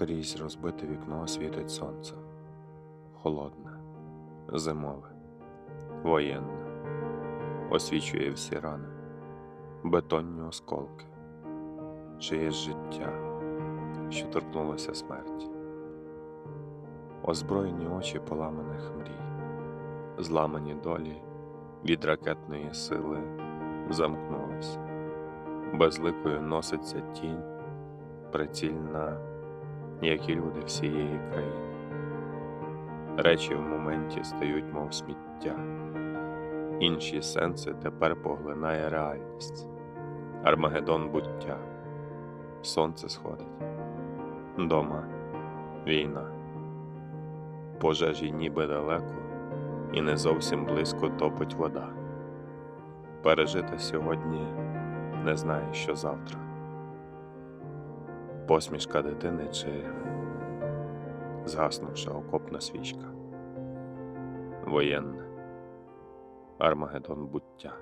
Крізь розбите вікно світить сонце. Холодне, зимове, воєнне, освічує всі рани, бетонні осколки, чиєсь життя, що торкнулося смерті, озброєні очі поламаних мрій, зламані долі від ракетної сили замкнулись, безликою носиться тінь, прицільна як і люди всієї країни. Речі в моменті стають, мов сміття, інші сенси тепер поглинає реальність, Армагеддон буття, сонце сходить, дома війна, пожежі ніби далеко, і не зовсім близько топить вода. Пережити сьогодні не знає, що завтра посмішка дитини чи згаснувша окопна свічка. Воєнне Армагеддон буття.